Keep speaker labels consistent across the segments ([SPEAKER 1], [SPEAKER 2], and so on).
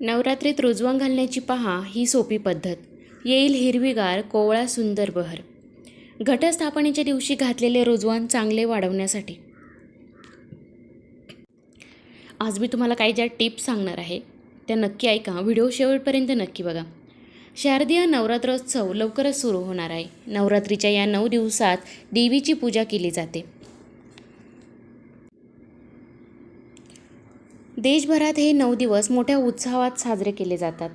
[SPEAKER 1] नवरात्रीत रुजवण घालण्याची पहा ही सोपी पद्धत. येईल हिरवीगार कोवळा सुंदर बहर. घटस्थापनेच्या दिवशी घातलेले रुजवण चांगले वाढवण्यासाठी. आज मी तुम्हाला काही ज्या टिप्स सांगणार आहे त्या नक्की ऐका. व्हिडिओ शेवटपर्यंत नक्की बघा. शारदीय नवरात्रोत्सव लवकरच सुरू होणार आहे. नवरात्रीच्या या नऊ दिवसात देवीची पूजा केली जाते. देशभरात हे नऊ दिवस मोठ्या उत्साहात साजरे केले जातात.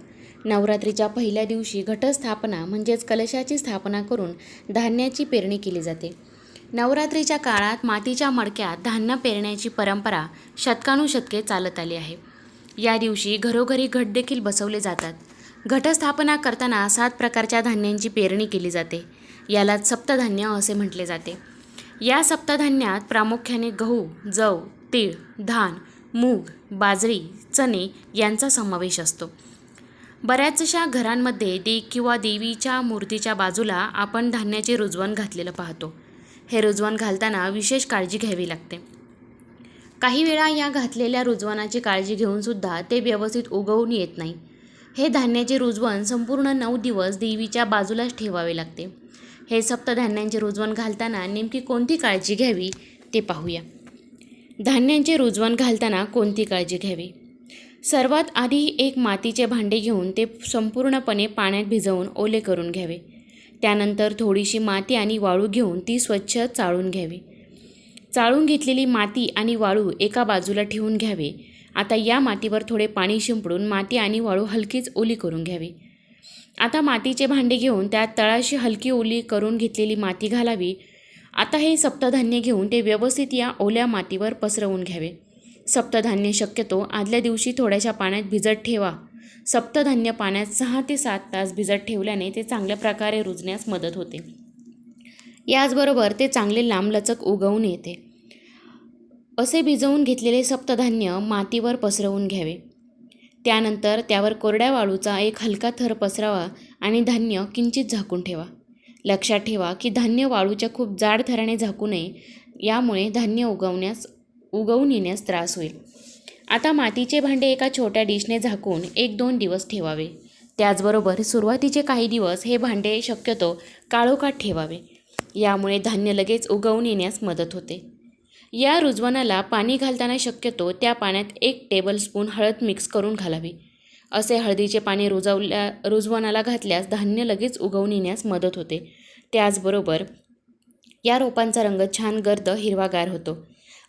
[SPEAKER 1] नवरात्रीच्या पहिल्या दिवशी घटस्थापना म्हणजेच कलशाची स्थापना करून धान्याची पेरणी केली जाते. नवरात्रीच्या काळात मातीच्या मडक्यात धान्य पेरण्याची परंपरा शतकानुशतके चालत आली आहे. या दिवशी घरोघरी घट देखील बसवले जातात. घटस्थापना करताना सात प्रकारच्या धान्यांची पेरणी केली जाते. यालाच सप्तधान्य असे म्हटले जाते. या सप्तधान्यात प्रामुख्याने गहू जव तीळ धान मूग बाजरी चणे यांचा समावेश असतो. बऱ्याचशा घरांमध्ये दे किंवा देवीच्या मूर्तीच्या बाजूला आपण धान्याचे रुजवण घातलेलं पाहतो. हे रुजवण घालताना विशेष काळजी घ्यावी लागते. काही वेळा या घातलेल्या रुजवणाची काळजी घेऊनसुद्धा ते व्यवस्थित उगवून येत नाही. हे धान्याचे रुजवण संपूर्ण नऊ दिवस देवीच्या बाजूलाच ठेवावे लागते. हे सप्तधान्यांचे रुजवण घालताना नेमकी कोणती काळजी घ्यावी ते पाहूया. धान्यांचे रुजवण घालताना कोणती काळजी घ्यावी? सर्वात आधी एक मातीचे भांडे घेऊन ते संपूर्णपणे पाण्यात भिजवून ओले करून घ्यावे. त्यानंतर थोडीशी माती आणि वाळू घेऊन ती स्वच्छ चाळून घ्यावी. चाळून घेतलेली माती आणि वाळू एका बाजूला ठेवून घ्यावे. आता या मातीवर थोडे पाणी शिंपडून माती आणि वाळू हलकीच ओली करून घ्यावी. आता मातीचे भांडे घेऊन त्यात तळाशी हलकी ओली करून घेतलेली माती घालावी. आता हे सप्तधान्य घेऊन ते व्यवस्थित या ओल्या मातीवर पसरवून घ्यावे. सप्तधान्य शक्यतो आदल्या दिवशी थोड्याशा पाण्यात भिजत ठेवा. सप्तधान्य पाण्यात सहा ते सात तास भिजत ठेवल्याने ते चांगल्या प्रकारे रुजण्यास मदत होते. याचबरोबर ते चांगले लांबलचक उगवून येते. असे भिजवून घेतलेले सप्तधान्य मातीवर पसरवून घ्यावे. त्यानंतर त्यावर कोरड्या वाळूचा एक हलका थर पसरावा आणि धान्य किंचित झाकून ठेवा. लक्षात ठेवा की धान्य वाळूच्या खूप जाड थराने झाकू नये. यामुळे धान्य उगवण्यास उगवून येण्यास त्रास होईल. आता मातीचे भांडे एका छोट्या डिशने झाकून एक दोन दिवस ठेवावे. त्याचबरोबर सुरुवातीचे काही दिवस हे भांडे शक्यतो काळोखात ठेवावे. यामुळे धान्य लगेच उगवून येण्यास मदत होते. या रुजवणाला पाणी घालताना शक्यतो त्या पाण्यात एक टेबलस्पून हळद मिक्स करून घालावी. असे हळदीचे पाणी रुजवल्या रुजवणाला घातल्यास धान्य लगेच उगवून येण्यास मदत होते. त्याचबरोबर या रोपांचा रंग छान गर्द हिरवागार होतो.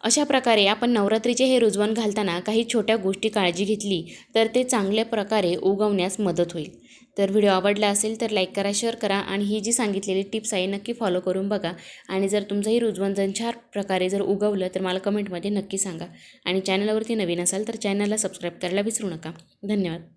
[SPEAKER 1] अशा प्रकारे आपण नवरात्रीचे हे रुजवण घालताना काही छोट्या गोष्टी काळजी घेतली तर ते चांगल्या प्रकारे उगवण्यास मदत होईल. तर व्हिडिओ आवडला असेल तर लाईक करा शेअर करा आणि ही जी सांगितलेली टिप्स आहे नक्की फॉलो करून बघा. आणि जर तुमचंही रुजवण जर छान प्रकारे जर उगवलं तर मला कमेंटमध्ये नक्की सांगा. आणि चॅनलवरती नवीन असाल तर चॅनलला सबस्क्राईब करायला विसरू नका. धन्यवाद.